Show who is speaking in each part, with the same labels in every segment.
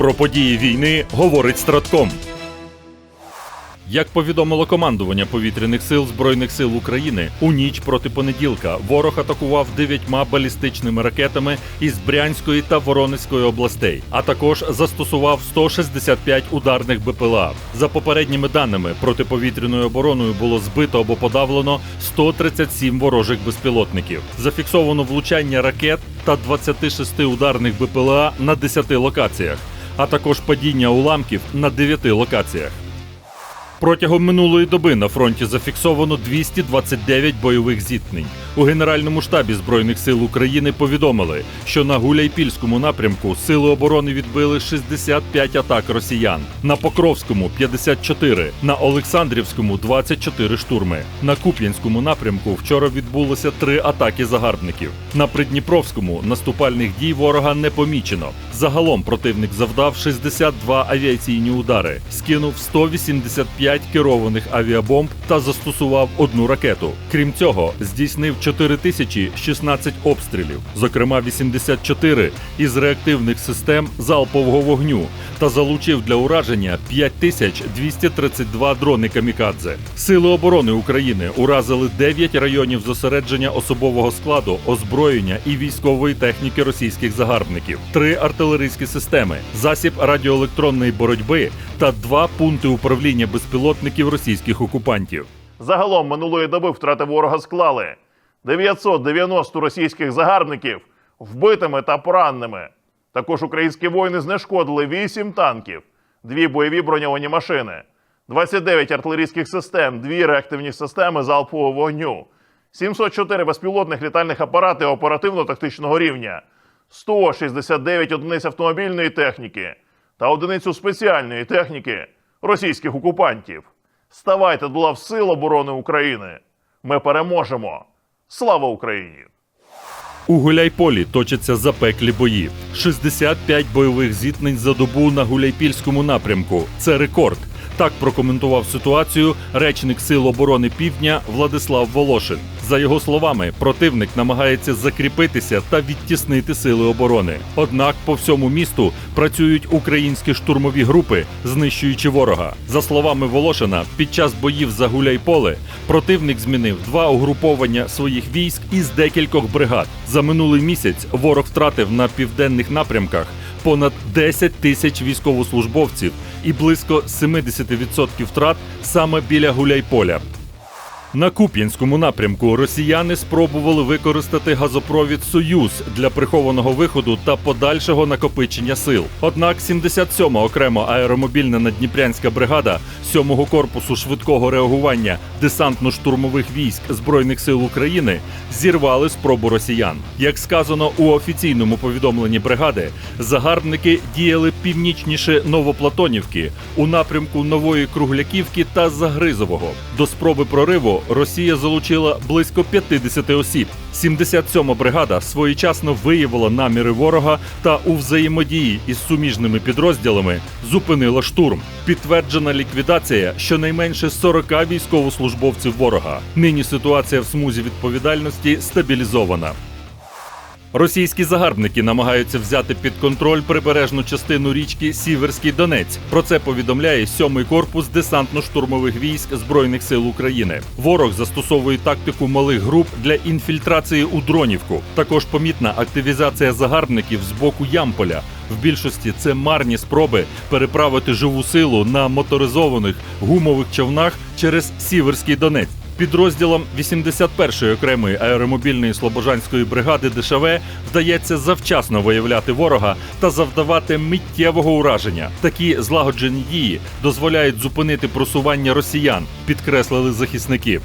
Speaker 1: Про події війни говорить Стратком. Як повідомило командування повітряних сил Збройних сил України, у ніч проти понеділка ворог атакував дев'ятьма балістичними ракетами із Брянської та Воронезької областей, а також застосував 165 ударних БПЛА. За попередніми даними, протиповітряною обороною було збито або подавлено 137 ворожих безпілотників. Зафіксовано влучання ракет та 26 ударних БПЛА на 10 локаціях, а також падіння уламків на дев'яти локаціях. Протягом минулої доби на фронті зафіксовано 229 бойових зіткнень. У Генеральному штабі Збройних сил України повідомили, що на Гуляйпільському напрямку сили оборони відбили 65 атак росіян, на Покровському 54, на Олександрівському 24 штурми. На Куп'янському напрямку вчора відбулося три атаки загарбників. На Придніпровському наступальних дій ворога не помічено. Загалом противник завдав 62 авіаційні удари, скинув 185 керованих авіабомб та застосував одну ракету. Крім цього, здійснив 4016 обстрілів, зокрема 84 із реактивних систем залпового вогню, та залучив для ураження 5232 дрони камікадзе. Сили оборони України уразили 9 районів зосередження особового складу, озброєння і військової техніки російських загарбників, три артилерійські системи, засіб радіоелектронної боротьби та два пункти управління безпілотників російських окупантів.
Speaker 2: Загалом минулої доби втрати ворога склали 990 російських загарбників вбитими та пораненими. Також українські воїни знешкодили 8 танків, 2 бойові броньовані машини, 29 артилерійських систем, 2 реактивні системи залпового вогню, 704 безпілотних літальних апарати оперативно-тактичного рівня, 169 одиниць автомобільної техніки та одиницю спеціальної техніки російських окупантів. Ставайте до лав Сил оборони України. Ми переможемо. Слава Україні!
Speaker 1: У Гуляйполі точаться запеклі бої. 65 бойових зіткнень за добу на Гуляйпільському напрямку. Це рекорд. Так прокоментував ситуацію речник Сил оборони Півдня Владислав Волошин. За його словами, противник намагається закріпитися та відтіснити сили оборони. Однак по всьому місту працюють українські штурмові групи, знищуючи ворога. За словами Волошина, під час боїв за Гуляйполе противник змінив два угруповання своїх військ із декількох бригад. За минулий місяць ворог втратив на південних напрямках понад 10 тисяч військовослужбовців і близько 70% втрат саме біля Гуляйполя. На Куп'янському напрямку росіяни спробували використати газопровід Союз для прихованого виходу та подальшого накопичення сил. Однак 77-ма окремо аеромобільна надніпрянська бригада 7-го корпусу швидкого реагування десантно-штурмових військ Збройних сил України зірвали спробу росіян. Як сказано у офіційному повідомленні бригади, загарбники діяли північніше Новоплатонівки у напрямку Нової Кругляківки та Загризового. До спроби прориву Росія залучила близько 50 осіб. 77-ма бригада своєчасно виявила наміри ворога та у взаємодії із суміжними підрозділами зупинила штурм. Підтверджена ліквідація щонайменше 40 військовослужбовців ворога. Нині ситуація в смузі відповідальності стабілізована. Російські загарбники намагаються взяти під контроль прибережну частину річки Сіверський Донець. Про це повідомляє сьомий корпус десантно-штурмових військ Збройних сил України. Ворог застосовує тактику малих груп для інфільтрації у дронівку. Також помітна активізація загарбників з боку Ямполя. В більшості це марні спроби переправити живу силу на моторизованих гумових човнах через Сіверський Донець. Підрозділам 81-ї окремої аеромобільної слобожанської бригади ДШВ вдається завчасно виявляти ворога та завдавати миттєвого ураження. Такі злагоджені дії дозволяють зупинити просування росіян, підкреслили захисники.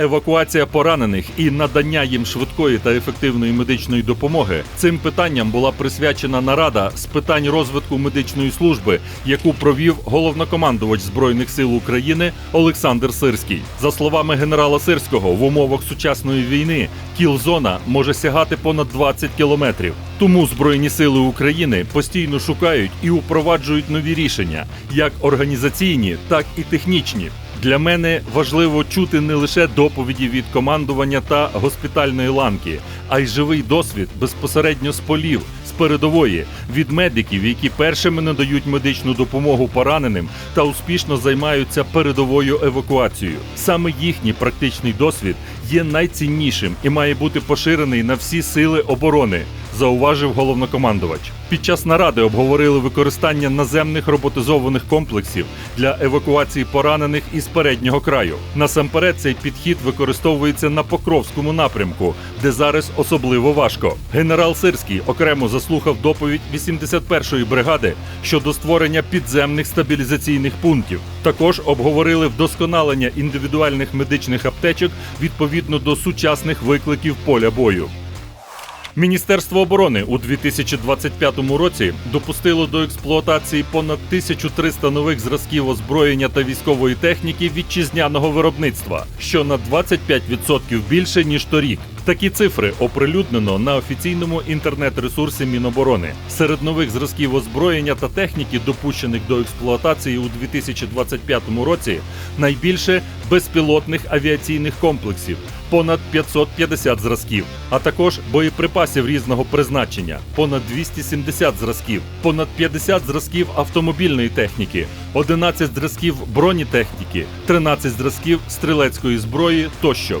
Speaker 1: Евакуація поранених і надання їм швидкої та ефективної медичної допомоги цим питанням була присвячена нарада з питань розвитку медичної служби, яку провів головнокомандувач збройних сил України Олександр Сирський. За словами генерала Сирського, в умовах сучасної війни кіл-зона може сягати понад 20 кілометрів. Тому збройні сили України постійно шукають і упроваджують нові рішення, як організаційні, так і технічні. Для мене важливо чути не лише доповіді від командування та госпітальної ланки, а й живий досвід безпосередньо з полів, з передової від медиків, які першими надають медичну допомогу пораненим та успішно займаються передовою евакуацією. Саме їхній практичний досвід є найціннішим і має бути поширений на всі сили оборони. Зауважив головнокомандувач. Під час наради обговорили використання наземних роботизованих комплексів для евакуації поранених із переднього краю. Насамперед, цей підхід використовується на Покровському напрямку, де зараз особливо важко. Генерал Сирський окремо заслухав доповідь 81-ї бригади щодо створення підземних стабілізаційних пунктів. Також обговорили вдосконалення індивідуальних медичних аптечок відповідно до сучасних викликів поля бою. Міністерство оборони у 2025 році допустило до експлуатації понад 1300 нових зразків озброєння та військової техніки вітчизняного виробництва, що на 25% більше ніж торік. Такі цифри оприлюднено на офіційному інтернет-ресурсі Міноборони. Серед нових зразків озброєння та техніки, допущених до експлуатації у 2025 році, найбільше безпілотних авіаційних комплексів понад 550 зразків, а також боєприпасів різного призначення, понад 270 зразків, понад 50 зразків автомобільної техніки, 11 зразків бронетехніки, 13 зразків стрілецької зброї тощо.